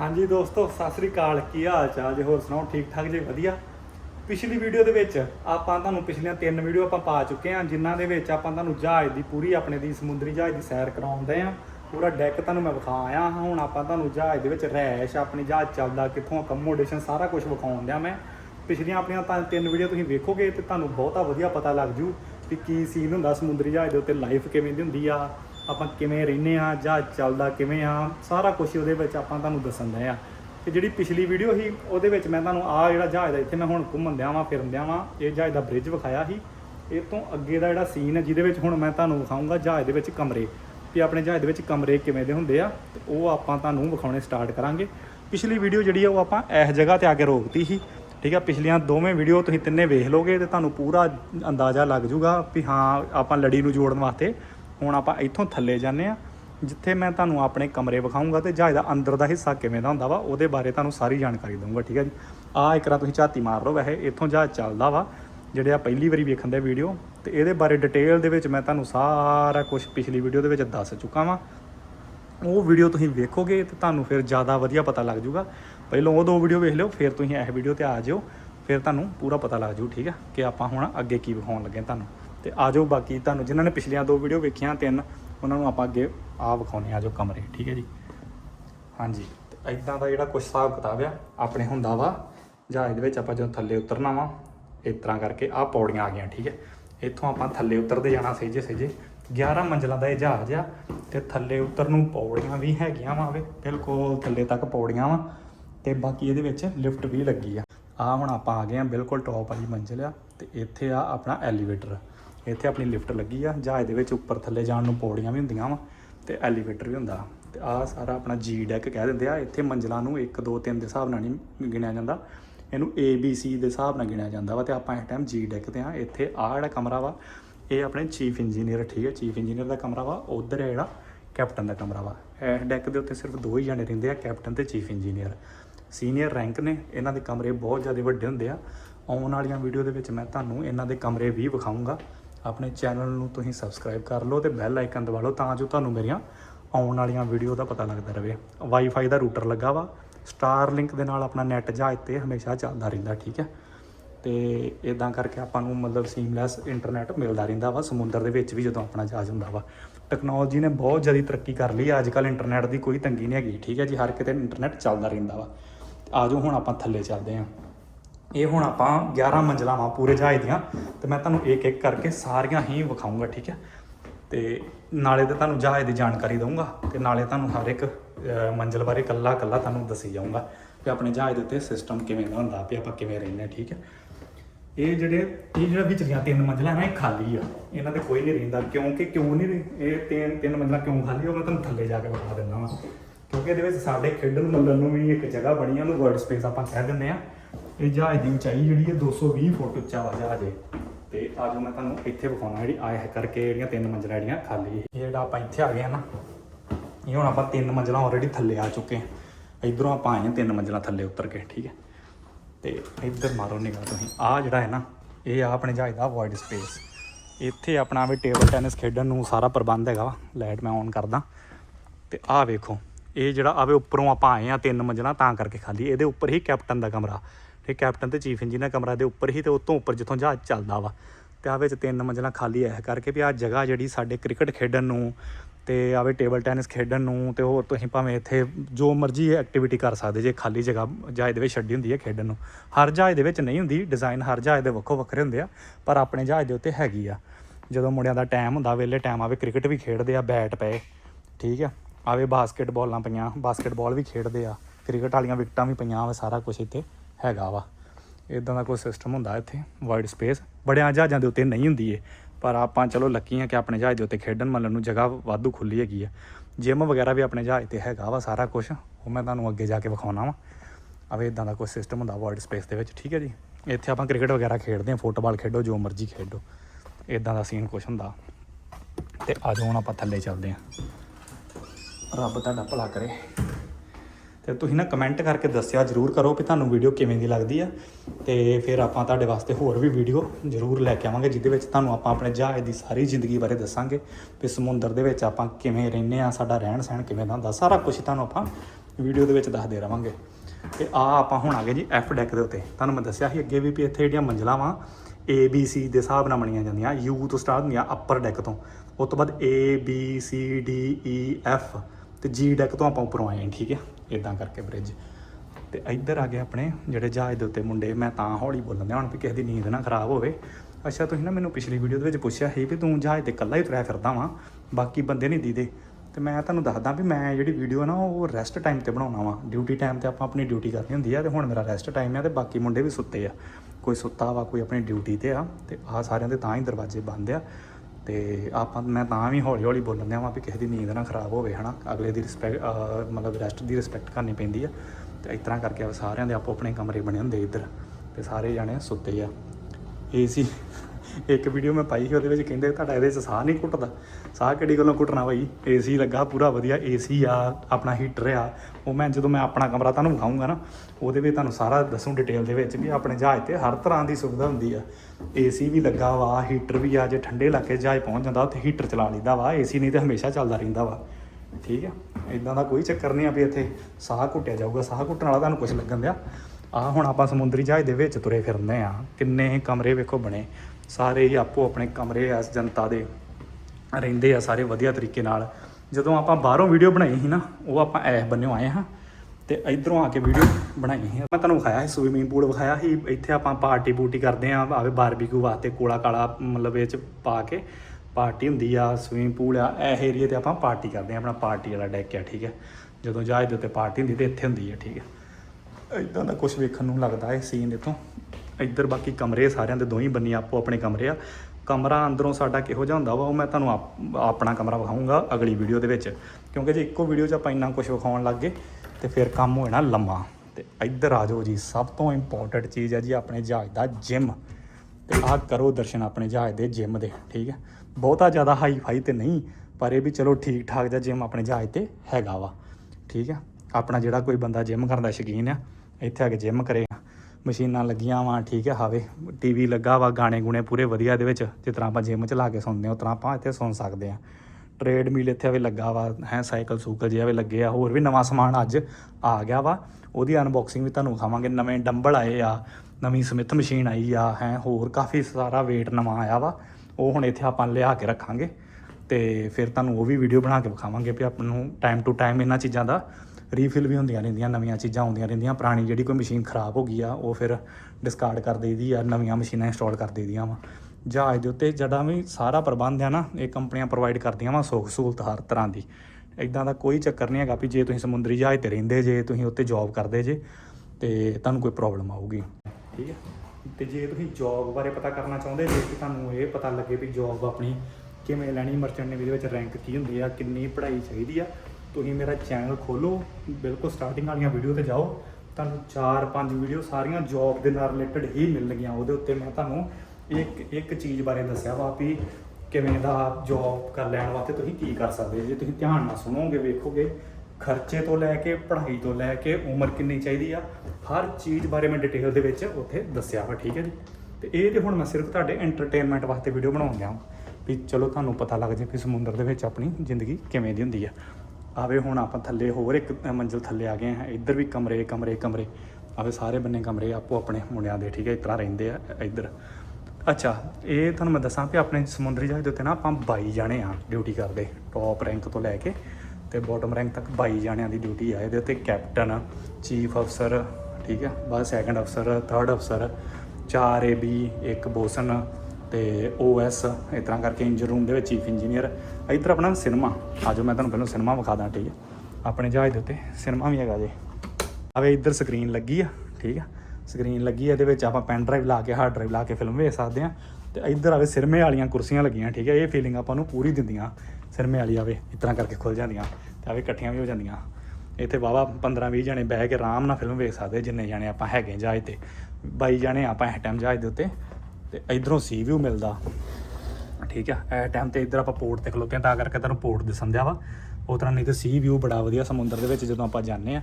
ਹਾਂਜੀ ਦੋਸਤੋ, ਸਤਿ ਸ੍ਰੀ ਅਕਾਲ। ਕੀ ਹਾਲ ਚਾਲ ਜੇ? ਹੋਰ ਸੁਣਾਓ, ਠੀਕ ਠਾਕ ਜੇ? ਵਧੀਆ? ਪਿਛਲੀ ਵੀਡੀਓ ਦੇ ਵਿੱਚ ਆਪਾਂ ਤੁਹਾਨੂੰ ਪਿਛਲੀਆਂ ਤਿੰਨ ਵੀਡੀਓ ਆਪਾਂ ਪਾ ਚੁੱਕੇ ਹਾਂ, ਜਿਨ੍ਹਾਂ ਦੇ ਵਿੱਚ ਆਪਾਂ ਤੁਹਾਨੂੰ ਜਹਾਜ਼ ਦੀ ਪੂਰੀ ਆਪਣੇ ਦੀ ਸਮੁੰਦਰੀ ਜਹਾਜ਼ ਦੀ ਸੈਰ ਕਰਾਉਂਦੇ ਆ ਪੂਰਾ ਡੈਕ ਤੁਹਾਨੂੰ ਮੈਂ ਵਿਖਾ ਆਇਆ ਹਾਂ। ਹੁਣ ਆਪਾਂ ਤੁਹਾਨੂੰ ਜਹਾਜ਼ ਦੇ ਵਿੱਚ ਰੈਸ਼, ਆਪਣੀ ਜਹਾਜ਼ ਚੱਲਦਾ ਕਿੱਥੋਂ ਅਕਮੋਡੇਸ਼ਨ ਸਾਰਾ ਕੁਝ ਵਿਖਾਉਣ ਦਿਆਂ ਮੈਂ। ਪਿਛਲੀਆਂ ਆਪਣੀਆਂ ਤਾਂ ਤਿੰਨ ਵੀਡੀਓ ਤੁਸੀਂ ਵੇਖੋਗੇ ਤੇ ਤੁਹਾਨੂੰ ਬਹੁਤਾ ਵਧੀਆ ਪਤਾ ਲੱਗ ਜੂ ਕਿ ਕੀ ਸੀਨ ਹੁੰਦਾ ਸਮੁੰਦਰੀ ਜਹਾਜ਼ ਦੇ ਉੱਤੇ ਲਾਈਫ ਕਿਵੇਂ ਦੀ ਹੁੰਦੀ ਆ ਆਪਾਂ ਕਿਵੇਂ ਰਹਿੰਦੇ ਆ ਜਹਾਜ਼ ਚੱਲਦਾ ਕਿਵੇਂ ਆ ਸਾਰਾ ਕੁਝ ਉਹਦੇ ਵਿੱਚ ਆਪਾਂ ਤੁਹਾਨੂੰ ਦੱਸਣ ਦੇ ਆ ਤੇ ਜਿਹੜੀ ਪਿਛਲੀ ਵੀਡੀਓ ਸੀ, ਉਹਦੇ ਵਿੱਚ ਮੈਂ ਤੁਹਾਨੂੰ ਆ ਜਿਹੜਾ ਜਹਾਜ਼ ਦਾ ਇੱਥੇ ਮੈਂ ਹੁਣ ਘੁੰਮਣ ਦਿਆਂ ਵਾਂ, ਫਿਰਨ ਦਿਆਂ ਵਾਂ, ਇਹ ਜਹਾਜ਼ ਦਾ ਬ੍ਰਿਜ ਵਿਖਾਇਆ ਸੀ। ਇਹ ਤੋਂ ਅੱਗੇ ਦਾ ਜਿਹੜਾ ਸੀਨ ਹੈ, ਜਿਹਦੇ ਵਿੱਚ ਹੁਣ ਮੈਂ ਤੁਹਾਨੂੰ ਵਿਖਾਊਂਗਾ ਜਹਾਜ਼ ਦੇ ਵਿੱਚ ਕਮਰੇ, ਵੀ ਆਪਣੇ ਜਹਾਜ਼ ਦੇ ਵਿੱਚ ਕਮਰੇ ਕਿਵੇਂ ਦੇ ਹੁੰਦੇ ਆ, ਤੇ ਉਹ ਆਪਾਂ ਤੁਹਾਨੂੰ ਵਿਖਾਉਣੇ ਸਟਾਰਟ ਕਰਾਂਗੇ। ਪਿਛਲੀ ਵੀਡੀਓ ਜਿਹੜੀ ਆ, ਉਹ ਆਪਾਂ ਇਸ ਜਗ੍ਹਾ ਤੇ ਆ ਕੇ ਰੋਕਤੀ ਸੀ। ਠੀਕ ਆ, ਪਿਛਲੀਆਂ ਦੋਵੇਂ ਵੀਡੀਓ ਤੁਸੀਂ ਤਿੰਨੇ ਵੇਖ ਲੋਗੇ ਤੇ ਤੁਹਾਨੂੰ ਪੂਰਾ ਅੰਦਾਜ਼ਾ ਲੱਗ ਜੂਗਾ ਵੀ ਹਾਂ, ਆਪਾਂ ਲੜੀ ਨੂੰ ਜੋੜਨ ਵਾਸਤੇ ਹੁਣ ਆਪਾਂ ਇੱਥੋਂ ਥੱਲੇ ਜਾਂਦੇ ਆ ਜਿੱਥੇ ਮੈਂ ਤੁਹਾਨੂੰ ਆਪਣੇ ਕਮਰੇ ਵਿਖਾਊਂਗਾ ਤੇ ਜਹਾਜ਼ ਦਾ ਅੰਦਰ ਦਾ ਹਿੱਸਾ ਕਿਵੇਂ ਦਾ ਹੁੰਦਾ ਵਾ, ਉਹਦੇ ਬਾਰੇ ਤੁਹਾਨੂੰ ਸਾਰੀ ਜਾਣਕਾਰੀ ਦਊਂਗਾ, ਠੀਕ ਹੈ ਜੀ? ਆਹ ਇੱਕ ਵਾਰ ਤੁਸੀਂ ਝਾਤੀ ਮਾਰ ਲਓ ਵੈਸੇ, ਇੱਥੋਂ ਜਹਾਜ਼ ਚੱਲਦਾ ਵਾ, ਜਿਹੜੇ ਆ ਪਹਿਲੀ ਵਾਰੀ ਵੇਖਣ ਦੇ ਵੀਡੀਓ, ਤੇ ਇਹਦੇ ਬਾਰੇ ਡਿਟੇਲ ਦੇ ਵਿੱਚ ਮੈਂ ਤੁਹਾਨੂੰ ਸਾਰਾ ਕੁਝ ਪਿਛਲੀ ਵੀਡੀਓ ਦੇ ਵਿੱਚ ਦੱਸ ਚੁੱਕਾ ਵਾਂ। ਉਹ ਵੀਡੀਓ ਤੁਸੀਂ ਵੇਖੋਗੇ ਤੇ ਤੁਹਾਨੂੰ ਫਿਰ ਜ਼ਿਆਦਾ ਵਧੀਆ ਪਤਾ ਲੱਗ ਜਾਊਗਾ ਪਹਿਲਾਂ ਉਹ ਦੋ ਵੀਡੀਓ ਵੇਖ ਲਿਓ, ਫਿਰ ਤੁਸੀਂ ਇਹ ਵੀਡੀਓ ਤੇ ਆ ਜਿਓ, ਫਿਰ ਤੁਹਾਨੂੰ ਪੂਰਾ ਪਤਾ ਲੱਗ ਜਾਊ ਠੀਕ ਆ ਕਿ ਆਪਾਂ ਹੁਣ ਅੱਗੇ ਕੀ ਵਿਖਾਉਣ ਲੱਗੇ ਹਾਂ ਤੁਹਾਨੂੰ। ਤੇ ਆ ਜਾਓ ਬਾਕੀ ਤੁਹਾਨੂੰ ਜਿਨ੍ਹਾਂ ਨੇ ਪਿਛਲੀਆਂ ਦੋ ਵੀਡੀਓ ਵੇਖੀਆਂ, ਤਿੰਨ, ਉਹਨਾਂ ਨੂੰ ਆਪਾਂ ਅੱਗੇ ਆ ਵਿਖਾਉਣੇ ਆ ਜਾਓ ਕਮਰੇ, ਠੀਕ ਹੈ ਜੀ? ਹਾਂਜੀ, ਤੇ ਇਦਾਂ ਦਾ ਜਿਹੜਾ ਕੁਛ ਹਿਸਾਬ ਕਿਤਾਬ ਆ, ਆਪਣੇ ਹੁੰਦਾ ਵਾ ਜਹਾਜ਼ ਦੇ ਵਿੱਚ ਆਪਾਂ ਜਦੋਂ ਥੱਲੇ ਉਤਰਨਾ ਵਾ, ਇਸ ਤਰ੍ਹਾਂ ਕਰਕੇ ਆ ਪੌੜੀਆਂ ਆ ਗਈਆਂ, ਠੀਕ ਹੈ? ਇੱਥੋਂ ਆਪਾਂ ਥੱਲੇ ਉਤਰਦੇ ਜਾਣਾ ਸਹਿਜੇ ਸਹਿਜੇ 11 ਮੰਜ਼ਲਾਂ ਦਾ ਇਹ ਜਹਾਜ਼ ਆ, ਤੇ ਥੱਲੇ ਉਤਰ ਨੂੰ ਪੌੜੀਆਂ ਵੀ ਹੈਗੀਆਂ ਵਾ ਬਿਲਕੁਲ ਥੱਲੇ ਤੱਕ ਪੌੜੀਆਂ ਵਾ, ਤੇ ਬਾਕੀ ਇਹਦੇ ਵਿੱਚ ਲਿਫਟ ਵੀ ਲੱਗੀ ਆ। ਆ ਹੁਣ ਆਪਾਂ ਆ ਗਏ ਆ, ਬਿਲਕੁਲ ਟੌਪ ਵਾਲੀ ਮੰਜ਼ਿਲ ਆ, ਤੇ ਇੱਥੇ ਆ ਆਪਣਾ ਐਲੀਵੇਟਰ ਇੱਥੇ ਆਪਣੀ ਲਿਫਟ ਲੱਗੀ ਆ, ਜਹਾਜ਼ ਦੇ ਵਿੱਚ ਉੱਪਰ ਥੱਲੇ ਜਾਣ ਨੂੰ ਪੌੜੀਆਂ ਵੀ ਹੁੰਦੀਆਂ ਵਾ, ਤੇ ਐਲੀਵੇਟਰ ਵੀ ਹੁੰਦਾ ਤੇ ਆ ਸਾਰਾ ਆਪਣਾ ਜੀ ਡੈਕ ਕਹਿ ਦਿੰਦੇ ਆ, ਇੱਥੇ ਮੰਜ਼ਲਾਂ ਨੂੰ 1 2 3 ਦੇ ਹਿਸਾਬ ਨਾਲ ਨਹੀਂ ਗਿਣਿਆ ਜਾਂਦਾ। ਇਹਨੂੰ A, B, C ਦੇ ਹਿਸਾਬ ਨਾਲ ਗਿਣਿਆ ਜਾਂਦਾ ਵਾ, ਤੇ ਆਪਾਂ ਇਸ ਟਾਈਮ ਜੀ ਡੈਕ ਤੇ ਆ। ਇੱਥੇ ਆ ਜਿਹੜਾ ਕਮਰਾ ਵਾ, ਇਹ ਆਪਣੇ ਚੀਫ ਇੰਜੀਨੀਅਰ ਠੀਕ ਹੈ ਚੀਫ ਇੰਜੀਨੀਅਰ ਦਾ ਕਮਰਾ ਵਾ, ਉਧਰ ਹੈ ਜਿਹੜਾ ਕੈਪਟਨ ਦਾ ਕਮਰਾ ਵਾ। ਇਸ ਡੈਕ ਦੇ ਉੱਤੇ ਸਿਰਫ ਦੋ ਹੀ ਜਣੇ ਰਹਿੰਦੇ ਆ ਕੈਪਟਨ ਤੇ ਚੀਫ ਇੰਜੀਨੀਅਰ ਸੀਨੀਅਰ ਰੈਂਕ ਨੇ, ਇਹਨਾਂ ਦੇ ਕਮਰੇ ਬਹੁਤ ਜ਼ਿਆਦਾ ਵੱਡੇ ਹੁੰਦੇ ਆ। ਆਉਣ ਵਾਲੀਆਂ ਵੀਡੀਓ ਦੇ ਵਿੱਚ ਮੈਂ ਤੁਹਾਨੂੰ ਇਹਨਾਂ ਦੇ ਕਮਰੇ ਵੀ ਵਿਖਾਊਂਗਾ। ਆਪਣੇ ਚੈਨਲ ਨੂੰ ਤੁਸੀਂ ਸਬਸਕ੍ਰਾਈਬ ਕਰ ਲਓ ਤੇ ਬੈਲ ਆਈਕਨ ਦਬਾ ਲਓ ਤਾਂ ਜੋ ਤੁਹਾਨੂੰ ਮੇਰੀਆਂ ਆਉਣ ਵਾਲੀਆਂ ਵੀਡੀਓ ਦਾ ਪਤਾ ਲੱਗਦਾ ਰਹੇ। ਵਾਈਫਾਈ ਦਾ ਰੂਟਰ ਲੱਗਾ ਵਾ। ਸਟਾਰ ਲਿੰਕ ਦੇ ਨਾਲ ਆਪਣਾ ਨੈਟ ਜਹਾਜ਼ ਤੇ ਹਮੇਸ਼ਾ ਚੱਲਦਾ ਰਹਿੰਦਾ, ਠੀਕ ਹੈ? ਤੇ ਇਦਾਂ ਕਰਕੇ ਆਪਾਂ ਨੂੰ ਮਤਲਬ ਸੀਮਲੈਸ ਇੰਟਰਨੈਟ ਮਿਲਦਾ ਰਹਿੰਦਾ ਵਾ। ਸਮੁੰਦਰ ਦੇ ਵਿੱਚ ਵੀ ਜਦੋਂ ਆਪਣਾ ਜਹਾਜ਼ ਹੁੰਦਾ ਵਾ। ਟੈਕਨੋਲੋਜੀ ਨੇ ਬਹੁਤ ਜ਼ਿਆਦਾ ਤਰੱਕੀ ਕਰ ਲਈ। ਅੱਜ ਕੱਲ ਇੰਟਰਨੈਟ ਦੀ ਕੋਈ ਤੰਗੀ ਨਹੀਂ ਹੈਗੀ, ਠੀਕ ਹੈ ਜੀ? ਹਰ ਕਿਤੇ ਇੰਟਰਨੈਟ ਚੱਲਦਾ ਰਹਿੰਦਾ ਵਾ। ਆਜੋ ਹੁਣ ਆਪਾਂ ਥੱਲੇ ਚੱਲਦੇ ਹਾਂ। ਇਹ ਹੁਣ ਆਪਾਂ 11 ਮੰਜ਼ਲਾਂ ਵਾਂ ਪੂਰੇ ਜਹਾਜ਼ ਦੀਆਂ ਤੇ ਮੈਂ ਤੁਹਾਨੂੰ ਇੱਕ ਇੱਕ ਕਰਕੇ ਸਾਰੀਆਂ ਹੀ ਵਿਖਾਊਂਗਾ ਠੀਕ ਹੈ? ਤੇ ਨਾਲੇ ਤੇ ਤੁਹਾਨੂੰ ਜਹਾਜ਼ ਦੀ ਜਾਣਕਾਰੀ ਦਊਂਗਾ ਤੇ ਨਾਲੇ ਤੁਹਾਨੂੰ ਹਰ ਇੱਕ ਅਹ, ਮੰਜ਼ਿਲ ਬਾਰੇ ਕੱਲਾ ਕੱਲਾ ਤੁਹਾਨੂੰ ਦੱਸੀ ਜਾਊਂਗਾ ਕਿ ਆਪਣੇ ਜਹਾਜ਼ ਦੇ ਉੱਤੇ ਸਿਸਟਮ ਕਿਵੇਂ ਦਾ ਹੁੰਦਾ ਵੀ ਆਪਾਂ ਕਿਵੇਂ ਰਹਿੰਦੇ ਹਾਂ ਠੀਕ ਹੈ? ਇਹ ਜਿਹੜੇ ਇਹ ਜਿਹੜਾ ਵਿਚਲੀਆਂ ਤਿੰਨ ਮੰਜ਼ਲਾਂ ਨਾ ਇਹ ਖਾਲੀ ਆ। ਇਹਨਾਂ ਤੇ ਕੋਈ ਨਹੀਂ ਰਹਿੰਦਾ ਕਿਉਂਕਿ ਕਿਉਂ ਨਹੀਂ ਰਹਿ- ਇਹ ਤਿੰਨ ਤਿੰਨ ਮੰਜ਼ਲਾਂ ਕਿਉਂ ਖਾਲੀ ਆ ਉਹ ਮੈਂ ਤੁਹਾਨੂੰ ਥੱਲੇ ਜਾ ਕੇ ਬਤਾ ਦਿੰਦਾ ਵਾਂ। ਕਿਉਂਕਿ ਇਹਦੇ ਵਿੱਚ ਸਾਡੇ ਖੇਡਣ ਮੱਲਣ ਨੂੰ ਵੀ ਇੱਕ ਜਗ੍ਹਾ ਬਣੀ ਆ ਉਹਨੂੰ ਵਰਡ ਸਪੇਸ ਆਪਾਂ ਕਹਿ ਦਿੰਦੇ ਆ ਇਹ ਜਹਾਜ਼ ਦੀ ਉਚਾਈ ਜਿਹੜੀ ਹੈ 220 ਫੁੱਟ ਉੱਚਾ ਵਾ ਜਹਾਜ਼ ਇਹ। ਤੇ ਅੱਜ ਮੈਂ ਤੁਹਾਨੂੰ ਇੱਥੇ ਵਿਖਾਉਣਾ ਜਿਹੜੀ ਆਏ ਕਰਕੇ ਜਿਹੜੀਆਂ ਤਿੰਨ ਮੰਜ਼ਲਾਂ ਜਿਹੜੀਆਂ ਖਾਲੀ ਇਹ। ਜਿਹੜਾ ਆਪਾਂ ਇੱਥੇ ਆ ਗਏ ਆ ਨਾ, ਇਹ ਹੁਣ ਆਪਾਂ ਤਿੰਨ ਮੰਜ਼ਲਾਂ ਆਲਰੇਡੀ ਥੱਲੇ ਆ ਚੁੱਕੇ ਹਾਂ। ਇਧਰੋਂ ਆਪਾਂ ਆਏ ਹਾਂ ਤਿੰਨ ਮੰਜ਼ਲਾਂ ਥੱਲੇ ਉਤਰ ਕੇ, ਠੀਕ ਹੈ। ਤੇ ਇੱਧਰ ਮਾਰੋ ਨਿਗਾਹ ਤੁਸੀਂ। ਆ ਜਿਹੜਾ ਹੈ ਨਾ, ਇਹ ਆ ਆਪਣੇ ਜਹਾਜ਼ ਦਾ ਵਾਈਡ ਸਪੇਸ ਇੱਥੇ ਆਪਣਾ ਵੀ ਟੇਬਲ ਟੈਨਿਸ ਖੇਡਣ ਨੂੰ ਸਾਰਾ ਪ੍ਰਬੰਧ ਹੈਗਾ ਵਾ। ਲਾਈਟ ਮੈਂ ਔਨ ਕਰਦਾ। ਤੇ ਆਹ ਵੇਖੋ, ਇਹ ਜਿਹੜਾ ਆਵੇ ਉੱਪਰੋਂ ਆਪਾਂ ਆਏ ਆ ਤਿੰਨ ਮੰਜ਼ਲਾਂ ਤਾਂ ਕਰਕੇ ਖਾਲੀ। ਇਹਦੇ ਉੱਪਰ ਹੀ ਕੈਪਟਨ ਦਾ ਕਮਰਾ। ਤੇ ਕੈਪਟਨ ਤੇ ਚੀਫ ਇੰਜੀਨੀਅਰ ਕਮਰਾ ਦੇ ਉੱਪਰ ਹੀ ਤੇ ਉਤੋਂ ਉੱਪਰ ਜਿੱਥੋਂ ਜਹਾਜ਼ ਚੱਲਦਾ ਵਾ। ਤੇ ਆ ਵਿੱਚ ਤਿੰਨ ਮੰਜ਼ਲਾਂ ਖਾਲੀ ਐ ਕਰਕੇ ਵੀ ਆ ਜਗ੍ਹਾ ਜਿਹੜੀ ਸਾਡੇ ਕ੍ਰਿਕਟ ਖੇਡਣ ਨੂੰ ਤੇ ਆਵੇ ਟੇਬਲ ਟੈਨਿਸ ਖੇਡਣ ਨੂੰ ਤੇ ਹੋਰ ਤੁਸੀਂ ਭਾਵੇਂ ਇੱਥੇ ਜੋ ਮਰਜ਼ੀ ਐਕਟੀਵਿਟੀ ਕਰ ਸਕਦੇ ਜੇ ਖਾਲੀ ਜਗ੍ਹਾ ਜਹਾਜ਼ ਦੇ ਵਿੱਚ ਛੱਡੀ ਹੁੰਦੀ ਹੈ ਖੇਡਣ ਨੂੰ। ਹਰ ਜਹਾਜ਼ ਦੇ ਵਿੱਚ ਨਹੀਂ ਹੁੰਦੀ ਡਿਜ਼ਾਈਨ ਹਰ ਜਹਾਜ਼ ਦੇ ਵੱਖੋ ਵੱਖਰੇ ਹੁੰਦੇ ਆ, ਪਰ ਆਪਣੇ ਜਹਾਜ਼ ਦੇ ਉੱਤੇ ਹੈਗੀ ਆ। ਜਦੋਂ ਮੁੰਡਿਆਂ ਦਾ ਟਾਈਮ ਹੁੰਦਾ ਵੇਲੇ ਟਾਈਮ ਆਵੇ ਕ੍ਰਿਕਟ ਵੀ ਖੇਡਦੇ ਆ ਬੈਟ ਪਏ, ਠੀਕ ਆ। ਆਵੇ ਬਾਸਕਟਬਾਲਾਂ ਪਈਆਂ, ਬਾਸਕਟਬਾਲ ਵੀ ਖੇਡਦੇ ਆ, ਕ੍ਰਿਕਟ ਵਾਲੀਆਂ ਵਿਕਟਾਂ ਵੀ ਪਈਆਂ ਵਾ ਸਾਰਾ ਕੁਝ ਇੱਥੇ। ਹੈਗਾ ਵਾ। ਇਦਾਂ ਦਾ ਕੋਈ ਸਿਸਟਮ ਹੁੰਦਾ ਇੱਥੇ ਵਾਈਡ ਸਪੇਸ ਬੜਿਆਂ ਜਹਾਜ਼ਾਂ ਦੇ ਉੱਤੇ ਨਹੀਂ ਹੁੰਦੀ ਏ ਪਰ ਆਪਾਂ ਚਲੋ ਲੱਕੀ ਆ ਕਿ ਆਪਣੇ ਜਹਾਜ਼ ਦੇ ਉੱਤੇ ਖੇਡਣ ਮੱਲਣ ਨੂੰ ਜਗ੍ਹਾ ਵਾਧੂ ਖੁੱਲੀ ਹੈਗੀ ਆ। ਜਿਮ ਵਗੈਰਾ ਵੀ ਆਪਣੇ ਜਹਾਜ਼ ਤੇ ਹੈਗਾ ਵਾ ਸਾਰਾ ਕੁਝ ਉਹ ਮੈਂ ਤੁਹਾਨੂੰ ਅੱਗੇ ਜਾ ਕੇ ਵਿਖਾਉਣਾ ਵਾ। ਆਵੇ ਇਦਾਂ ਦਾ ਕੋਈ ਸਿਸਟਮ ਹੁੰਦਾ ਵਾਈਡ ਸਪੇਸ ਦੇ ਵਿੱਚ, ਠੀਕ ਹੈ ਜੀ? ਇੱਥੇ ਆਪਾਂ ਕ੍ਰਿਕਟ ਵਗੈਰਾ ਖੇਡਦੇ ਆ ਫੁੱਟਬਾਲ ਖੇਡੋ, ਜੋ ਮਰਜ਼ੀ ਖੇਡੋ। ਇਦਾਂ ਦਾ ਸੀਨ ਕੁਝ ਹੁੰਦਾ। ਤੇ ਅੱਜ ਹੁਣ ਆਪਾਂ ਥੱਲੇ ਚੱਲਦੇ ਹਾਂ। ਰੱਬ ਤੁਹਾਡਾ ਭਲਾ ਕਰੇ। ਤੇ ਤੁਸੀਂ ਨਾ ਕਮੈਂਟ ਕਰਕੇ ਦੱਸਿਆ ਜਰੂਰ ਕਰੋ ਕਿ ਤੁਹਾਨੂੰ ਵੀਡੀਓ ਕਿਵੇਂ ਦੀ ਲੱਗਦੀ ਆ। ਤੇ ਫਿਰ ਆਪਾਂ ਤੁਹਾਡੇ ਵਾਸਤੇ ਹੋਰ ਵੀ ਵੀਡੀਓ ਜਰੂਰ ਲੈ ਕੇ ਆਵਾਂਗੇ, ਜਿਹਦੇ ਵਿੱਚ ਤੁਹਾਨੂੰ ਆਪਾਂ ਆਪਣੇ ਜਹਾਜ਼ ਦੀ ਸਾਰੀ ਜ਼ਿੰਦਗੀ ਬਾਰੇ ਦੱਸਾਂਗੇ। ਵੀ ਸਮੁੰਦਰ ਦੇ ਵਿੱਚ ਆਪਾਂ ਕਿਵੇਂ ਰਹਿੰਦੇ ਆ, ਸਾਡਾ ਰਹਿਣ ਸਹਿਣ ਕਿਵੇਂ ਦਾ ਹੁੰਦਾ, ਸਾਰਾ ਕੁਝ ਤੁਹਾਨੂੰ ਆਪਾਂ ਵੀਡੀਓ ਦੇ ਵਿੱਚ ਦੱਸਦੇ ਰਵਾਂਗੇ। ਤੇ ਆ ਆਪਾਂ ਹੁਣ ਆ ਗਏ ਜੀ ਐਫ ਡੈਕ ਦੇ ਉੱਤੇ। ਤੁਹਾਨੂੰ ਮੈਂ ਦੱਸਿਆ ਸੀ ਅੱਗੇ ਵੀ ਵੀ ਇੱਥੇ ਜਿਹੜੀਆਂ ਮੰਜ਼ਲਾਂ ਵਾਂ ਏ ਬੀ ਸੀ ਦੇ ਹਿਸਾਬ ਨਾਲ ਬਣੀਆਂ ਜਾਂਦੀਆਂ। ਯੂ ਤੋਂ ਸਟਾਰਟ ਹੁੰਦੀਆਂ ਅੱਪਰ ਡੈਕ ਤੋਂ। ਉਸ ਤੋਂ ਬਾਅਦ A B C D E F ਤੇ ਜੀ ਡੈਕ ਤੋਂ ਆਪਾਂ ਉੱਪਰੋਂ ਆਏ ਹਾਂ, ਠੀਕ ਹੈ। ਇਦਾਂ ਕਰਕੇ ਬ੍ਰਿਜ ਤੇ ਇੱਧਰ ਆ ਗਏ ਆਪਣੇ, ਜਿਹੜੇ ਜਹਾਜ਼ ਦੇ ਉੱਤੇ ਮੁੰਡੇ, ਮੈਂ ਤਾਂ ਹੌਲੀ ਬੋਲਣ ਦਿਆਂ ਹੁਣ ਵੀ ਕਿਸੇ ਦੀ ਨੀਂਦ ਨਾ ਖਰਾਬ ਹੋਵੇ। ਅੱਛਾ, ਤੁਸੀਂ ਨਾ ਮੈਨੂੰ ਪਿਛਲੀ ਵੀਡੀਓ ਦੇ ਵਿੱਚ ਪੁੱਛਿਆ ਸੀ ਵੀ ਤੂੰ ਜਹਾਜ਼ ਤੇ ਇਕੱਲਾ ਹੀ ਤੁਰਿਆ ਫਿਰਦਾ ਵਾਂ, ਬਾਕੀ ਬੰਦੇ ਨਹੀਂ ਦੀਦੇ। ਤੇ ਮੈਂ ਤੁਹਾਨੂੰ ਦੱਸਦਾ ਵੀ ਮੈਂ ਜਿਹੜੀ ਵੀਡੀਓ ਨਾ, ਉਹ ਰੈਸਟ ਟਾਈਮ ਤੇ ਬਣਾਉਣਾ ਵਾ। ਡਿਊਟੀ ਟਾਈਮ ਤੇ ਆਪਾਂ ਆਪਣੀ ਡਿਊਟੀ ਕਰਨੀ ਹੁੰਦੀ ਆ, ਤੇ ਹੁਣ ਮੇਰਾ ਰੈਸਟ ਟਾਈਮ ਆ, ਤੇ ਬਾਕੀ ਮੁੰਡੇ ਵੀ ਸੁੱਤੇ ਆ। ਕੋਈ ਸੁੱਤਾ ਵਾ, ਕੋਈ ਆਪਣੀ ਡਿਊਟੀ ਤੇ ਆ ਤੇ ਆ ਸਾਰਿਆਂ ਦੇ ਤਾਂ ਹੀ ਦਰਵਾਜ਼ੇ ਬੰਦ ਆ। ਤੇ ਆਪਾਂ, ਮੈਂ ਤਾਂ ਵੀ ਹੌਲੀ ਹੌਲੀ ਬੋਲਣ ਦਿਆਂ ਵਾਂ ਵੀ ਕਿਸੇ ਦੀ ਨੀਂਦ ਨਾ ਖਰਾਬ ਹੋਵੇ, ਹਨਾ? ਅਗਲੇ ਦੀ ਰਿਸਪੈਕਟ ਮਤਲਬ ਰੈਸਟ ਦੀ ਰਿਸਪੈਕਟ ਕਰਨੀ ਪੈਂਦੀ ਆ। ਤੇ ਇਸ ਤਰ੍ਹਾਂ ਕਰਕੇ ਸਾਰਿਆਂ ਦੇ ਆਪੋ ਆਪਣੇ ਕਮਰੇ ਬਣੇ ਹੁੰਦੇ ਇੱਧਰ, ਤੇ ਸਾਰੇ ਜਾਣੇ ਸੁੱਤੇ ਆ। ਏਸੀ ਇੱਕ ਵੀਡੀਓ ਮੈਂ ਪਾਈ ਸੀ, ਉਹਦੇ ਵਿੱਚ ਕਹਿੰਦੇ ਤੁਹਾਡਾ ਇਹਦੇ 'ਚ ਸਾਹ ਨਹੀਂ ਘੁੱਟਦਾ। ਸਾਹ ਕਿਹੜੀ ਗੱਲੋਂ ਘੁੱਟਣਾ ਭਾਈ ਏਸੀ ਲੱਗਾ, ਪੂਰਾ ਵਧੀਆ ਏਸੀ ਆ, ਆਪਣਾ ਹੀਟਰ ਆ। ਉਹ ਮੈਂ ਜਦੋਂ ਮੈਂ ਆਪਣਾ ਕਮਰਾ ਤੁਹਾਨੂੰ ਵਿਖਾਊਂਗਾ ਨਾ, ਉਹਦੇ ਵਿੱਚ ਤੁਹਾਨੂੰ ਸਾਰਾ ਦੱਸੂ ਡਿਟੇਲ ਦੇ ਵਿੱਚ ਵੀ ਆਪਣੇ ਜਹਾਜ਼ ਤੇ ਹਰ ਤਰ੍ਹਾਂ ਦੀ ਸੁਵਿਧਾ ਹੁੰਦੀ ਆ। ਏਸੀ ਵੀ ਲੱਗਾ ਵਾ ਹੀਟਰ ਵੀ ਆ, ਜੇ ਠੰਡੇ ਇਲਾਕੇ ਜਹਾਜ਼ ਪਹੁੰਚ ਜਾਂਦਾ, ਉੱਥੇ ਹੀਟਰ ਚਲਾ ਲਈਦਾ ਵਾ ਏਸੀ ਨਹੀਂ ਤੇ ਹਮੇਸ਼ਾ ਚੱਲਦਾ ਰਹਿੰਦਾ ਵਾ। ਠੀਕ ਆ? ਇਦਾਂ ਦਾ ਕੋਈ ਚੱਕਰ ਨਹੀਂ ਆ ਵੀ ਇੱਥੇ ਸਾਹ ਘੁੱਟਿਆ ਜਾਊਗਾ। ਸਾਹ ਘੁੱਟਣ ਵਾਲਾ ਤੁਹਾਨੂੰ ਕੁਝ ਲੱਗਣ ਦਿਆ। ਆ ਹੁਣ ਆਪਾਂ ਸਮੁੰਦਰੀ ਜਹਾਜ਼ ਦੇ ਵਿੱਚ ਤੁਰੇ ਫਿਰਦੇ ਆ। ਕਿੰਨੇ ਕਮਰੇ ਵੇਖੋ ਬਣੇ। ਸਾਰੇ ਹੀ ਆਪੋ ਆਪਣੇ ਕਮਰੇ ਆ ਜਨਤਾ ਦੇ ਰਹਿੰਦੇ ਆ ਸਾਰੇ ਵਧੀਆ ਤਰੀਕੇ ਨਾਲ। ਜਦੋਂ ਆਪਾਂ ਬਾਹਰੋਂ ਵੀਡੀਓ ਬਣਾਈ ਸੀ ਨਾ, ਉਹ ਆਪਾਂ ਐਸ ਬੰਨਿਓ ਆਏ ਹਾਂ ਤੇ ਇਧਰੋਂ ਆ ਕੇ ਵੀਡੀਓ ਬਣਾਈ ਸੀ। ਮੈਂ ਤੁਹਾਨੂੰ ਵਿਖਾਇਆ ਸੀ ਸਵੀਮਿੰਗ ਪੂਲ ਵਿਖਾਇਆ ਸੀ। ਇੱਥੇ ਆਪਾਂ ਪਾਰਟੀ ਪੂਟੀ ਕਰਦੇ ਆ ਆਵੇ ਬਾਰਬੀਕਿਊ ਵਾਸਤੇ ਕੋਲਾ ਕਾਲਾ ਮਤਲਬ ਇਹ ਚ ਪਾ ਕੇ ਪਾਰਟੀ ਹੁੰਦੀ ਆ ਸਵੀਮਿੰਗ ਪੂਲ ਆ ਇਹ ਏਰੀਆ ਤੇ ਆਪਾਂ ਪਾਰਟੀ ਕਰਦੇ ਆ ਆਪਣਾ ਪਾਰਟੀ ਵਾਲਾ ਡੈਕ ਆ, ਠੀਕ ਹੈ। ਜਦੋਂ ਜਹਾਜ਼ ਦੇ ਉੱਤੇ ਪਾਰਟੀ ਹੁੰਦੀ ਤੇ ਇੱਥੇ ਹੁੰਦੀ ਆ, ਠੀਕ ਹੈ। ਇਦਾਂ ਦਾ ਕੁਝ ਵੇਖਣ ਨੂੰ ਲੱਗਦਾ ਹੈ ਸੀਨ ਇਥੋਂ ਇੱਧਰ ਬਾਕੀ ਕਮਰੇ ਸਾਰਿਆਂ ਦੇ ਦੋਹੀਂ ਬੰਨੀ ਆਪੋ ਆਪਣੇ ਕਮਰੇ ਆ। ਕਮਰਾ ਅੰਦਰੋਂ ਸਾਡਾ ਕਿਹੋ ਜਿਹਾ ਹੁੰਦਾ ਵਾ, ਉਹ ਮੈਂ ਤੁਹਾਨੂੰ ਆਪ- ਆਪਣਾ ਕਮਰਾ ਵਿਖਾਊਂਗਾ ਅਗਲੀ ਵੀਡੀਓ ਦੇ ਵਿੱਚ। ਕਿਉਂਕਿ ਜੇ ਇੱਕੋ ਵੀਡੀਓ 'ਚ ਆਪਾਂ ਇੰਨਾ ਕੁਝ ਵਿਖਾਉਣ ਲੱਗ ਗਏ, ਤੇ ਫਿਰ ਕੰਮ ਹੋ ਜਾਣਾ ਲੰਮਾ। ਤੇ ਇੱਧਰ ਆ ਜਾਓ ਜੀ, ਸਭ ਤੋਂ ਇੰਪੋਰਟੈਂਟ ਚੀਜ਼ ਹੈ ਜੀ ਆਪਣੇ ਜਹਾਜ਼ ਦਾ ਜਿਮ ਤੇ ਆਹ ਕਰੋ ਦਰਸ਼ਨ ਆਪਣੇ ਜਹਾਜ਼ ਦੇ ਜਿਮ ਦੇ, ਠੀਕ ਹੈ ਬਹੁਤਾ ਜ਼ਿਆਦਾ ਹਾਈ ਫਾਈ ਤੇ ਨਹੀਂ, ਪਰ ਇਹ ਵੀ ਚਲੋ ਠੀਕ ਠਾਕ ਜਿਹਾ ਜਿਮ ਆਪਣੇ ਜਹਾਜ਼ ਤੇ ਹੈਗਾ ਵਾ। ਠੀਕ ਹੈ ਆਪਣਾ ਜਿਹੜਾ ਕੋਈ ਬੰਦਾ ਜਿਮ ਕਰਨ ਦਾ ਸ਼ੌਕੀਨ ਆ, ਇੱਥੇ ਆ ਕੇ ਜਿਮ ਕਰੇਗਾ ਮਸ਼ੀਨਾਂ ਲੱਗੀਆਂ ਵਾ, ਠੀਕ ਹੈ, ਹਾਵੇ। ਟੀਵੀ ਲੱਗਾ ਵਾ, ਗਾਣੇ ਗੁਣੇ ਪੂਰੇ ਵਧੀਆ ਇਹਦੇ ਵਿੱਚ। ਜਿਸ ਤਰ੍ਹਾਂ ਆਪਾਂ ਜਿਮ ਚ ਲਾ ਕੇ ਸੁਣਦੇ ਹਾਂ, ਉਸ ਤਰ੍ਹਾਂ ਆਪਾਂ ਇੱਥੇ ਸੁਣ ਸਕਦੇ ਹਾਂ। ਟ੍ਰੇਡ ਮੀਲ ਇੱਥੇ ਆਵੇ ਲੱਗਾ ਵਾ, ਹੈ ਸਾਈਕਲ ਸੂਕਲ ਜਿਹਾ ਵੀ ਲੱਗੇ ਆ। ਹੋਰ ਵੀ ਨਵਾਂ ਸਮਾਨ ਅੱਜ ਆ ਗਿਆ ਵਾ। ਉਹਦੀ ਅਨਬਾਕਸਿੰਗ ਵੀ ਤੁਹਾਨੂੰ ਵਿਖਾਵਾਂਗੇ। ਨਵੇਂ ਡੰਬਲ ਆਏ ਆ, ਨਵੀਂ ਸਮਿਥ ਮਸ਼ੀਨ ਆਈ ਆ, ਹੈ, ਹੋਰ ਕਾਫੀ ਸਾਰਾ weight ਨਵਾਂ ਆਇਆ ਵਾ। ਉਹ ਹੁਣ ਇੱਥੇ ਆਪਾਂ ਲਿਆ ਕੇ ਰੱਖਾਂਗੇ। ਤੇ ਫਿਰ ਤੁਹਾਨੂੰ ਉਹ ਵੀ ਵੀਡੀਓ ਬਣਾ ਕੇ ਵਿਖਾਵਾਂਗੇ ਵੀ ਆਪਾਂ ਨੂੰ ਟਾਈਮ ਟੂ ਟਾਈਮ ਇਹਨਾਂ ਚੀਜ਼ਾਂ ਦਾ। ਰੀਫਿਲ ਵੀ ਹੁੰਦੀਆਂ ਰਹਿੰਦੀਆਂ, ਨਵੀਆਂ ਚੀਜ਼ਾਂ ਆਉਂਦੀਆਂ ਰਹਿੰਦੀਆਂ, ਪੁਰਾਣੀ ਜਿਹੜੀ ਕੋਈ ਮਸ਼ੀਨ ਖਰਾਬ ਹੋ ਗਈ ਆ, ਉਹ ਫਿਰ ਡਿਸਕਾਰਡ ਕਰ ਦੇਈਦੀ ਆ, ਨਵੀਆਂ ਮਸ਼ੀਨਾਂ ਇੰਸਟਾਲ ਕਰ ਦਈਦੀਆਂ ਵਾ। ਜਹਾਜ਼ ਦੇ ਉੱਤੇ ਜਿਹੜਾ ਵੀ ਸਾਰਾ ਪ੍ਰਬੰਧ ਆ ਨਾ, ਇਹ ਕੰਪਨੀਆਂ ਪ੍ਰੋਵਾਈਡ ਕਰਦੀਆਂ ਵਾ ਸੁੱਖ ਸਹੂਲਤ ਹਰ ਤਰ੍ਹਾਂ ਦੀ। ਇਦਾਂ ਦਾ ਕੋਈ ਚੱਕਰ ਨਹੀਂ ਹੈਗਾ ਵੀ ਜੇ ਤੁਸੀਂ ਸਮੁੰਦਰੀ ਜਹਾਜ਼ ਤੇ ਰਹਿੰਦੇ ਜੇ, ਤੁਸੀਂ ਉੱਤੇ ਜੌਬ ਕਰਦੇ ਜੇ, ਤੇ ਤੁਹਾਨੂੰ ਕੋਈ ਪ੍ਰੋਬਲਮ ਆਊਗੀ। ਠੀਕ ਹੈ ਤੇ ਜੇ ਤੁਸੀਂ ਜੌਬ ਬਾਰੇ ਪਤਾ ਕਰਨਾ ਚਾਹੁੰਦੇ ਜੇ ਕਿ ਤੁਹਾਨੂੰ ਇਹ ਪਤਾ ਲੱਗੇ ਵੀ ਜੌਬ ਆਪਣੀ ਕਿਵੇਂ ਲੈਣੀ ਮਰਚੈਂਟ ਨੇਵੀ ਦੇ ਵਿੱਚ ਰੈਂਕ ਕੀ ਹੁੰਦੀ ਆ, ਕਿੰਨੀ ਪੜ੍ਹਾਈ ਚਾਹੀਦੀ ਆ ਤੁਸੀਂ ਮੇਰਾ ਚੈਨਲ ਖੋਲੋ, ਬਿਲਕੁਲ ਸਟਾਰਟਿੰਗ ਵਾਲੀਆਂ ਵੀਡੀਓ ਤੇ ਜਾਓ, ਤੁਹਾਨੂੰ 4-5 ਵੀਡੀਓ ਸਾਰੀਆਂ ਜੌਬ ਦੇ ਨਾਲ ਰਿਲੇਟਡ ਹੀ ਮਿਲਣਗੀਆਂ, ਉਹਦੇ ਉੱਤੇ ਮੈਂ ਤੁਹਾਨੂੰ ਇੱਕ ਇੱਕ ਚੀਜ਼ ਬਾਰੇ ਦੱਸਿਆ ਵਾ ਵੀ ਕਿਵੇਂ ਦਾ ਜੌਬ ਕਰ ਲੈਣ ਵਾਸਤੇ ਤੁਸੀਂ ਕੀ ਕਰ ਸਕਦੇ ਜੇ ਤੁਸੀਂ ਧਿਆਨ ਨਾਲ ਸੁਣੋਗੇ, ਵੇਖੋਗੇ, ਖਰਚੇ ਤੋਂ ਲੈ ਕੇ, ਪੜ੍ਹਾਈ ਤੋਂ ਲੈ ਕੇ, ਉਮਰ ਕਿੰਨੀ ਚਾਹੀਦੀ ਆ, ਹਰ ਚੀਜ਼ ਬਾਰੇ ਮੈਂ ਡਿਟੇਲ ਦੇ ਵਿੱਚ ਉੱਥੇ ਦੱਸਿਆ ਵਾ, ਠੀਕ ਹੈ ਜੀ। ਤੇ ਇਹ ਤੇ ਹੁਣ ਮੈਂ ਸਿਰਫ ਤੁਹਾਡੇ ਐਂਟਰਟੇਨਮੈਂਟ ਵਾਸਤੇ ਵੀਡੀਓ ਬਣਾਉਣ ਲਿਆ ਵੀ ਚਲੋ ਤੁਹਾਨੂੰ ਪਤਾ ਲੱਗ ਜਾਏ ਕਿ ਸਮੁੰਦਰ ਦੇ ਵਿੱਚ ਆਪਣੀ ਜ਼ਿੰਦਗੀ ਕਿਵੇਂ ਦੀ ਹੁੰਦੀ ਆ। ਆਵੇ ਹੁਣ ਆਪਾਂ ਥੱਲੇ ਹੋਰ ਇੱਕ ਮੰਜ਼ਿਲ ਥੱਲੇ ਆ ਗਏ ਹਾਂ, ਇੱਧਰ ਵੀ ਕਮਰੇ ਕਮਰੇ ਕਮਰੇ। ਆਵੇ ਸਾਰੇ ਬੰਨੇ ਕਮਰੇ ਆਪੋ ਆਪਣੇ ਮੁੰਡਿਆਂ ਦੇ, ਠੀਕ ਹੈ, ਇਸ ਤਰ੍ਹਾਂ ਰਹਿੰਦੇ ਆ ਇੱਧਰ। ਅੱਛਾ, ਇਹ ਤੁਹਾਨੂੰ ਮੈਂ ਦੱਸਾਂ ਕਿ ਆਪਣੇ ਸਮੁੰਦਰੀ ਜਹਾਜ਼ ਦੇ ਉੱਤੇ ਨਾ ਆਪਾਂ 22 ਜਾਣੇ ਆ ਡਿਊਟੀ ਕਰਦੇ ਟੌਪ ਰੈਂਕ ਤੋਂ ਲੈ ਕੇ ਤੇ ਬਾਟਮ ਰੈਂਕ ਤੱਕ 22 ਜਾਣਿਆਂ ਦੀ ਡਿਊਟੀ ਆ। ਇਹਦੇ ਉੱਤੇ ਕੈਪਟਨ ਚੀਫ ਅਫਸਰ ਠੀਕ ਹੈ, ਬਾਅਦ ਸੈਕੰਡ ਅਫਸਰ ਥਰਡ ਅਫਸਰ 4 ਏਬੀ ਇੱਕ ਬੋਸਨ ਤੇ ਓਐਸ ਇਸ ਤਰ੍ਹਾਂ ਕਰਕੇ ਇੰਜਨ ਰੂਮ ਦੇ ਵਿੱਚ ਚੀਫ ਇੰਜੀਨੀਅਰ ਇੱਧਰ ਆਪਣਾ ਸਿਨੇਮਾ ਆਜੋ ਮੈਂ ਤੁਹਾਨੂੰ ਪਹਿਲਾਂ ਸਿਨੇਮਾ ਵਿਖਾ ਦਾਂ, ਠੀਕ ਹੈ? ਆਪਣੇ ਜਹਾਜ਼ ਦੇ ਉੱਤੇ ਸਿਨੇਮਾ ਵੀ ਹੈਗਾ ਜੇ। ਆਵੇ ਇੱਧਰ ਸਕਰੀਨ ਲੱਗੀ ਆ, ਠੀਕ ਆ? ਸਕਰੀਨ ਲੱਗੀ ਆ, ਇਹਦੇ ਵਿੱਚ ਆਪਾਂ ਪੈਨ ਡਰਾਈਵ ਲਾ ਕੇ ਹਾਰਡ ਡਰਾਈਵ ਲਾ ਕੇ ਫਿਲਮ ਵੇਖ ਸਕਦੇ ਆ। ਤੇ ਇੱਧਰ ਆਵੇ ਸਿਰਮੇ ਵਾਲੀਆਂ ਕੁਰਸੀਆਂ ਲੱਗੀਆਂ, ਠੀਕ ਹੈ? ਇਹ ਫੀਲਿੰਗ ਆਪਾਂ ਨੂੰ ਪੂਰੀ ਦਿੰਦੀਆਂ। ਸਿਰਮੇ ਵਾਲੀ ਆਵੇ ਇਸ ਤਰ੍ਹਾਂ ਕਰਕੇ ਖੁੱਲ ਜਾਂਦੀਆਂ। ਤੇ ਆਵੇ ਇਕੱਠੀਆਂ ਵੀ ਹੋ ਜਾਂਦੀਆਂ। ਇੱਥੇ ਵਾਵਾ 15 20 ਜਣੇ ਬਹਿ ਕੇ ਆਰਾਮ ਨਾਲ ਫਿਲਮ ਵੇਖ ਸਕਦੇ ਜਿੰਨੇ ਜਣੇ ਆਪਾਂ ਹੈਗੇ ਜਹਾਜ਼ ਤੇ। 22 ਜਣੇ ਆਪਾਂ ਇਸ ਟਾਈਮ ਜਹਾਜ਼ ਦੇ ਉੱਤੇ। ਤੇ ਇਧਰੋਂ ਸੀ ਵਿਊ ਮਿਲਦਾ। ਠੀਕ ਆ, ਇਹ ਟਾਈਮ ਤੇ ਇੱਧਰ ਆਪਾਂ ਪੋਰਟ ਤੇ ਖਲੋਤੇ ਆ ਤਾਂ ਕਰਕੇ ਤੁਹਾਨੂੰ ਪੋਰਟ ਦਿਸਣ ਦਿਆ ਵਾ। ਉਹ ਤਰ੍ਹਾਂ ਨਹੀਂ ਤੇ ਸੀ ਵਿਊ ਬੜਾ ਵਧੀਆ ਸਮੁੰਦਰ ਦੇ ਵਿੱਚ ਜਦੋਂ ਆਪਾਂ ਜਾਂਦੇ ਆ,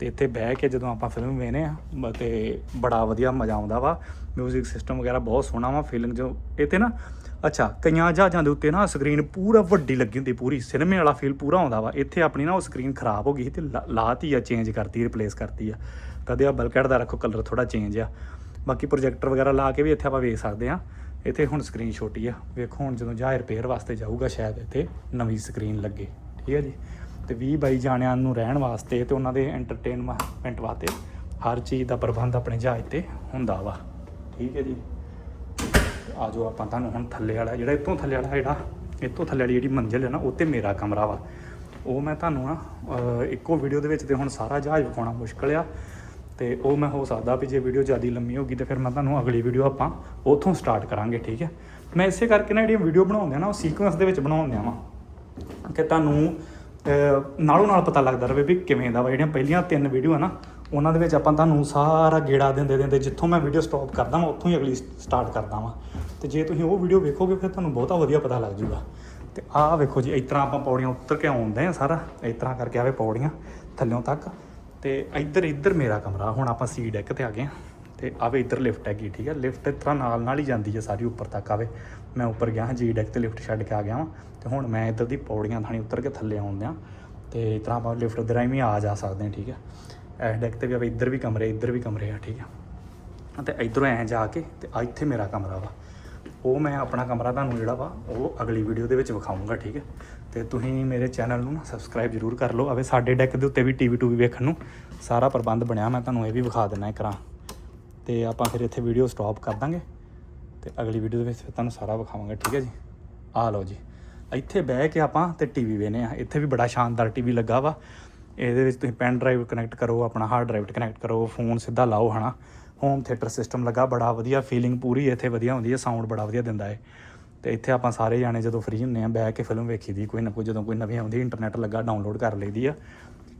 ਤੇ ਇੱਥੇ ਬਹਿ ਕੇ ਜਦੋਂ ਆਪਾਂ ਫਿਲਮ ਵੇਖਨੇ ਆ, ਬ- ਤੇ ਬੜਾ ਵਧੀਆ ਮਜ਼ਾ ਆਉਂਦਾ ਵਾ। 뮤직 ਸਿਸਟਮ ਵਗੈਰਾ ਬਹੁਤ ਸੋਹਣਾ ਵਾ ਫੀਲਿੰਗ ਜੋ, ਇਹ ਇੱਥੇ ਨਾ, ਅੱਛਾ, ਕਈਆਂ ਜਹਾਜ਼ਾਂ ਦੇ ਉੱਤੇ ਨਾ ਸਕਰੀਨ ਪੂਰਾ ਵੱਡੀ ਲੱਗੀ ਹੁੰਦੀ ਪੂਰੀ ਸਿਨੇਮੇ ਵਾਲਾ ਫੀਲ ਪੂਰਾ ਆਉਂਦਾ ਵਾ। ਇੱਥੇ ਆਪਣੀ ਨਾ ਉਹ ਸਕਰੀਨ ਖਰਾਬ ਹੋ ਗਈ ਸੀ ਤੇ ਲਾਤੀ ਆ ਚੇਂਜ ਕਰਤੀ ਰਿਪਲੇਸ ਕਰਤੀ ਆ। ਕਦੇ ਆ ਬਲਕਟ ਦਾ ਰੱਖੋ ਕਲਰ ਥੋੜਾ ਚੇਂਜ ਆ। ਬਾਕੀ ਪ੍ਰੋਜੈਕਟਰ ਵਗੈਰਾ ਲਾ ਕੇ ਵੀ ਇੱਥੇ ਆਪਾਂ ਵੇਖ ਸਕਦੇ ਆ ਇੱਥੇ ਹੁਣ ਸਕਰੀਨ ਛੋਟੀ ਆ। ਵੇਖੋ ਹੁਣ ਜਦੋਂ ਜਹਾਜ਼ ਰਿਪੇਅਰ ਵਾਸਤੇ ਜਾਊਗਾ ਸ਼ਾਇਦ ਇੱਥੇ ਨਵੀਂ ਸਕਰੀਨ ਲੱਗੇ। ਠੀਕ ਹੈ ਜੀ? ਤੇ 20 22 ਜਾਣਿਆਂ ਨੂੰ ਰਹਿਣ ਵਾਸਤੇ ਤੇ ਉਹਨਾਂ ਦੇ ਐਂਟਰਟੇਨਮੈਂਟ ਵਾਸਤੇ ਹਰ ਚੀਜ਼ ਦਾ ਪ੍ਰਬੰਧ ਆਪਣੇ ਜਹਾਜ਼ ਤੇ ਹੁੰਦਾ ਵਾ। ਠੀਕ ਹੈ ਜੀ? ਆ ਜਾਓ ਆਪਾਂ ਤੁਹਾਨੂੰ ਹੁਣ ਥੱਲੇ ਵਾਲਾ, ਜਿਹੜਾ ਇਤੋਂ ਥੱਲੇ ਵਾਲਾ ਜਿਹੜਾ ਇਤੋਂ ਥੱਲੇ ਵਾਲੀ ਜਿਹੜੀ ਮੰਜ਼ਿਲ ਹੈ ਨਾ ਉੱਤੇ ਮੇਰਾ ਕਮਰਾ ਵਾ। ਉਹ ਮੈਂ ਤੁਹਾਨੂੰ ਨਾ ਇੱਕੋ ਵੀਡੀਓ ਦੇ ਵਿੱਚ ਤੇ ਹੁਣ ਸਾਰਾ ਜਹਾਜ਼ ਵਿਖਾਉਣਾ ਮੁਸ਼ਕਲ ਆ। ਤੇ ਉਹ ਮੈਂ ਹੋ ਸਕਦਾ ਵੀ ਜੇ ਵੀਡੀਓ ਜ਼ਿਆਦਾ ਲੰਮੀ ਹੋ ਗਈ ਤੇ ਫਿਰ ਮੈਂ ਤੁਹਾਨੂੰ ਅਗਲੀ ਵੀਡੀਓ ਆਪਾਂ ਉੱਥੋਂ ਸਟਾਰਟ ਕਰਾਂਗੇ, ਠੀਕ ਹੈ? ਮੈਂ ਇਸੇ ਕਰਕੇ ਨਾ ਜਿਹੜੀਆਂ ਵੀਡੀਓ ਬਣਾਉਂਦੇ ਆ ਨਾ, ਉਹ ਸੀਕੁਐਂਸ ਦੇ ਵਿੱਚ ਬਣਾਉਂਦੇ ਆ ਵਾ। ਕਿ ਤੁਹਾਨੂੰ ਨਾਲੋਂ ਨਾਲ ਪਤਾ ਲੱਗਦਾ ਰਹੇ ਵੀ ਕਿਵੇਂ ਦਾ ਵਾ। ਜਿਹੜੀਆਂ ਪਹਿਲੀਆਂ ਤਿੰਨ ਵੀਡੀਓ ਆ ਨਾ, ਉਹਨਾਂ ਦੇ ਵਿੱਚ ਆਪਾਂ ਤੁਹਾਨੂੰ ਸਾਰਾ ਗੇੜਾ ਦਿੰਦੇ ਦਿੰਦੇ ਜਿੱਥੋਂ ਮੈਂ ਵੀਡੀਓ ਸਟਾਪ ਕਰਦਾ ਵਾਂ, ਉੱਥੋਂ ਹੀ ਅਗਲੀ ਸਟਾਰਟ ਕਰਦਾ ਵਾਂ। ਤੇ ਜੇ ਤੁਸੀਂ ਉਹ ਵੀਡੀਓ ਵੇਖੋਗੇ, ਫਿਰ ਤੁਹਾਨੂੰ ਬਹੁਤਾ ਵਧੀਆ ਪਤਾ ਲੱਗ ਜੂਗਾ। ਤੇ ਆਹ ਵੇਖੋ ਜੀ, ਇਸ ਤਰ੍ਹਾਂ ਆਪਾਂ ਪੌੜੀਆਂ ਉੱਤਰ ਕੇ ਆਉਂਦੇ ਆ ਸਾਰਾ। ਇਸ ਤਰ੍ਹਾਂ ਕਰਕੇ ਆਵੇ ਪੌੜੀਆਂ ਥੱਲਿਓਂ ਤੱਕ। ਤੇ ਇੱਧਰ ਇੱਧਰ ਮੇਰਾ ਕਮਰਾ। ਹੁਣ ਆਪਾਂ ਸੀ ਡੈਕ ਤੇ ਆ ਗਏ ਹਾਂ। ਤੇ ਆਵੇ ਇੱਧਰ ਲਿਫਟ ਹੈਗੀ, ਠੀਕ ਹੈ? ਲਿਫਟ ਇਸ ਤਰ੍ਹਾਂ ਨਾਲ ਨਾਲ ਹੀ ਜਾਂਦੀ ਹੈ ਸਾਰੀ ਉੱਪਰ ਤੱਕ ਆਵੇ। ਮੈਂ ਉੱਪਰ ਗਿਆ ਹਾਂ, ਜੀ ਡੈਕ ਤੇ ਲਿਫਟ ਛੱਡ ਕੇ ਆ ਗਿਆ ਹਾਂ ਤੇ ਹੁਣ ਮੈਂ ਇੱਧਰ ਦੀ ਪੌੜੀਆਂ ਥਾਣੀ ਉੱਤਰ ਕੇ ਥੱਲੇ ਆਉਂਦਿਆਂ ਆ ਤੇ ਇਸ ਤਰ੍ਹਾਂ ਆਪਾਂ ਲਿਫਟ ਦੇ ਰਾਹੀਂ ਵੀ ਆ ਜਾ ਸਕਦੇ ਹਾਂ, ਠੀਕ ਹੈ? ਇਸ ਡੈਕ ਤੇ ਵੀ ਆਵੇ, ਇੱਧਰ ਵੀ ਕਮਰੇ, ਇੱਧਰ ਵੀ ਕਮਰੇ ਆ, ਠੀਕ ਹੈ? ਤੇ ਇੱਧਰੋਂ ਐਂ ਜਾ ਕੇ ਤੇ ਆ ਇੱਥੇ ਮੇਰਾ ਕਮਰਾ ਵਾ। ਉਹ ਮੈਂ ਆਪਣਾ ਕਮਰਾ ਤੁਹਾਨੂੰ ਜਿਹੜਾ ਵਾ, ਉਹ ਅਗਲੀ ਵੀਡੀਓ ਦੇ ਵਿੱਚ ਵਿਖਾਊਂਗਾ, ਠੀਕ ਹੈ? ਤੇ ਤੁਸੀਂ ਮੇਰੇ ਚੈਨਲ ਨੂੰ ਨਾ ਸਬਸਕ੍ਰਾਈਬ ਜ਼ਰੂਰ ਕਰ ਲਓ। ਆਵੇ ਸਾਡੇ ਡੈਕ ਦੇ ਉੱਤੇ ਵੀ ਟੀਵੀ ਟੂਵੀ ਵੇਖਣ ਨੂੰ ਸਾਰਾ ਪ੍ਰਬੰਧ ਬਣਿਆ, ਮੈਂ ਤੁਹਾਨੂੰ ਇਹ ਵੀ ਵਿਖਾ ਦਿੰਦਾ ਇੱਕ ਰਾਂ ਤੇ ਆਪਾਂ ਫਿਰ ਇੱਥੇ ਵੀਡੀਓ ਸਟਾਪ ਕਰ ਦਾਂਗੇ ਤੇ ਅਗਲੀ ਵੀਡੀਓ ਦੇ ਵਿੱਚ ਫਿਰ ਤੁਹਾਨੂੰ ਸਾਰਾ ਵਿਖਾਵਾਂਗੇ, ਠੀਕ ਹੈ ਜੀ? ਆ ਲਓ ਜੀ। ਇੱਥੇ ਬਹਿ ਕੇ ਆਪਾਂ ਤੇ ਟੀਵੀ ਵੇਨੇ ਆ ਇੱਥੇ ਵੀ ਬੜਾ ਸ਼ਾਨਦਾਰ ਟੀਵੀ ਲੱਗਾ ਵਾ। ਇਹਦੇ ਵਿੱਚ ਤੁਸੀਂ ਪੈਨ ਡਰਾਈਵ ਕਨੈਕਟ ਕਰੋ, ਆਪਣਾ ਹਾਰਡ ਡਰਾਈਵ ਕਨੈਕਟ ਕਰੋ ਫੋਨ ਸਿੱਧਾ ਲਾਓ ਹਨਾ। ਹੋਮ ਥੀਏਟਰ ਸਿਸਟਮ ਲੱਗਾ, ਬੜਾ ਵਧੀਆ ਫੀਲਿੰਗ ਪੂਰੀ ਇੱਥੇ ਵਧੀਆ ਹੁੰਦੀ ਹੈ ਸਾਊਂਡ ਬੜਾ ਵਧੀਆ ਦਿੰਦਾ ਹੈ। ਤੇ ਇੱਥੇ ਆਪਾਂ ਸਾਰੇ ਜਾਣੇ ਜਦੋਂ ਫ੍ਰੀ ਹੁੰਨੇ ਆ ਬਹਿ ਕੇ ਫਿਲਮ ਵੇਖੀ ਦੀ ਕੋਈ ਨਾ ਕੋਈ ਜਦੋਂ ਕੋਈ ਨਵੀਂ ਆਉਂਦੀ ਇੰਟਰਨੈਟ ਲੱਗਾ ਡਾਊਨਲੋਡ ਕਰ ਲਈਦੀ ਆ।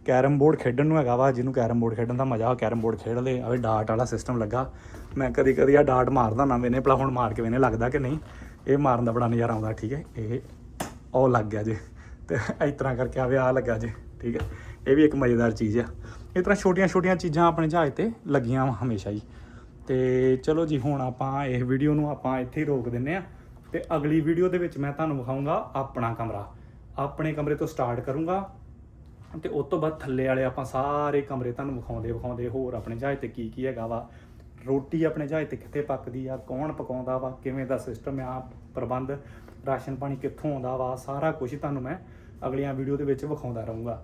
ਕੈਰਮ ਬੋਰਡ ਖੇਡਣ ਨੂੰ ਹੈਗਾ ਵਾ, ਜਿਹਨੂੰ ਕੈਰਮ ਬੋਰਡ ਖੇਡਣ ਦਾ ਮਜ਼ਾ ਆ ਕੈਰਮ ਬੋਰਡ ਖੇਡ ਲੇ ਆਵੇ ਡਾਟ ਵਾਲਾ ਸਿਸਟਮ ਲੱਗਾ। ਮੈਂ ਕਦੀ ਕਦੀ ਆ ਡਾਟ ਮਾਰਦਾ ਨਾ, ਮੈਨੇ ਭਲਾ ਹੁਣ ਮਾਰ ਕੇ ਮੈਨੇ ਲੱਗਦਾ ਕਿ ਨਹੀਂ, ਇਹ ਮਾਰਨ ਦਾ ਬੜਾ ਨਜ਼ਾਰਾ ਆਉਂਦਾ, ਠੀਕ ਹੈ? ਇਹ ਉਹ ਲੱਗ ਗਿਆ ਜੇ। ਤੇ ਇਸ ਤਰ੍ਹਾਂ ਕਰਕੇ ਆਵੇ ਆ ਲੱਗਾ ਜੇ, ਠੀਕ ਹੈ? ਇਹ ਵੀ ਇੱਕ ਮਜ਼ੇਦਾਰ ਚੀਜ਼ ਆ। ਇਸ ਤਰ੍ਹਾਂ ਛੋਟੀਆਂ ਛੋਟੀਆਂ ਚੀਜ਼ਾਂ ਆਪਣੇ ਜਹਾਜ਼ ਤੇ ਲੱਗੀਆਂ ਵਾ ਹਮੇਸ਼ਾ ਹੀ। ਤੇ ਚਲੋ ਜੀ, ਹੁਣ ਆਪਾਂ ਇਹ ਵੀਡੀਓ ਨੂੰ ਆਪਾਂ ਇੱਥੇ ਹੀ ਰੋਕ ਦਿੰਨੇ ਆ ਤੇ ਅਗਲੀ ਵੀਡੀਓ ਦੇ ਵਿੱਚ ਮੈਂ ਤੁਹਾਨੂੰ ਵਿਖਾਊਂਗਾ ਆਪਣਾ ਕਮਰਾ। ਆਪਣੇ ਕਮਰੇ ਤੋਂ ਸਟਾਰਟ ਕਰੂੰਗਾ ਤੇ ਉਸ ਤੋਂ ਬਾਅਦ ਥੱਲੇ ਵਾਲੇ ਆਪਾਂ ਸਾਰੇ ਕਮਰੇ ਤੁਹਾਨੂੰ ਵਿਖਾਉਂਦੇ ਵਿਖਾਉਂਦੇ ਹੋਰ ਆਪਣੇ ਜਹਾਜ਼ ਤੇ ਕੀ ਕੀ ਹੈਗਾ ਵਾ। ਰੋਟੀ ਆਪਣੇ ਜਹਾਜ਼ ਤੇ ਕਿੱਥੇ ਪੱਕਦੀ ਆ, ਕੌਣ ਪਕਾਉਂਦਾ ਵਾ, ਕਿਵੇਂ ਦਾ ਸਿਸਟਮ ਆ, ਪ੍ਰਬੰਧ, ਰਾਸ਼ਨ ਪਾਣੀ ਕਿੱਥੋਂ ਆਉਂਦਾ ਵਾ, ਸਾਰਾ ਕੁਝ ਤੁਹਾਨੂੰ ਮੈਂ ਅਗਲੀਆਂ ਵੀਡੀਓ ਦੇ ਵਿੱਚ ਵਿਖਾਉਂਦਾ ਰਹੂੰਗਾ।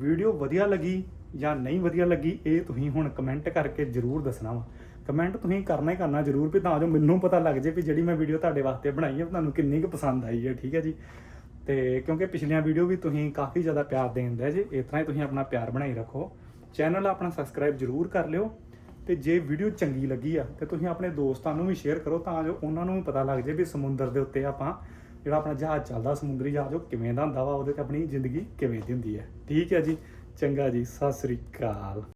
ਵੀਡੀਓ ਵਧੀਆ ਲੱਗੀ ਜਾਂ ਨਹੀਂ ਵਧੀਆ ਲੱਗੀ, ਇਹ ਤੁਸੀਂ ਹੁਣ ਕਮੈਂਟ ਕਰਕੇ ਜਰੂਰ ਦੱਸਣਾ ਵਾ। ਕਮੈਂਟ ਤੁਸੀਂ ਕਰਨਾ ਹੀ ਕਰਨਾ ਜਰੂਰ ਵੀ ਤਾਂ ਜੋ ਮੈਨੂੰ ਪਤਾ ਲੱਗ ਜੇ ਵੀ ਜਿਹੜੀ ਮੈਂ ਵੀਡੀਓ ਤੁਹਾਡੇ ਵਾਸਤੇ ਬਣਾਈ ਹੈ ਤੁਹਾਨੂੰ ਕਿੰਨੀ ਕੁ ਪਸੰਦ ਆਈ ਹੈ ਠੀਕ ਹੈ ਜੀ? ਤੇ ਕਿਉਂਕਿ ਪਿਛਲੀਆਂ ਵੀਡੀਓ ਵੀ ਤੁਸੀਂ ਕਾਫੀ ਜ਼ਿਆਦਾ ਪਿਆਰ ਦੇਂਦੇ ਜੀ, ਇਸ ਤਰ੍ਹਾਂ ਹੀ ਤੁਸੀਂ ਆਪਣਾ ਪਿਆਰ ਬਣਾਈ ਰੱਖੋ। ਚੈਨਲ ਆਪਣਾ ਸਬਸਕ੍ਰਾਈਬ ਜਰੂਰ ਕਰ ਲਿਓ ਤੇ ਜੇ ਵੀਡੀਓ ਚੰਗੀ ਲੱਗੀ ਆ, ਤੇ ਤੁਸੀਂ ਆਪਣੇ ਦੋਸਤਾਂ ਨੂੰ ਵੀ ਸ਼ੇਅਰ ਕਰੋ ਤਾਂ ਜੋ ਉਹਨਾਂ ਨੂੰ ਵੀ ਪਤਾ ਲੱਗ ਜੇ ਵੀ ਸਮੁੰਦਰ ਦੇ ਉੱਤੇ ਆਪਾਂ ਜਿਹੜਾ ਆਪਣਾ ਜਹਾਜ਼ ਚੱਲਦਾ, ਸਮੁੰਦਰੀ ਜਹਾਜ਼, ਉਹ ਕਿਵੇਂ ਦਾ ਹੁੰਦਾ ਵਾ, ਉਹਦੇ ਤੇ ਆਪਣੀ ਜ਼ਿੰਦਗੀ ਕਿਵੇਂ ਦੀ ਹੁੰਦੀ ਹੈ ਠੀਕ ਹੈ ਜੀ? ਚੰਗਾ ਜੀ, ਸਤਿ ਸ੍ਰੀ ਅਕਾਲ।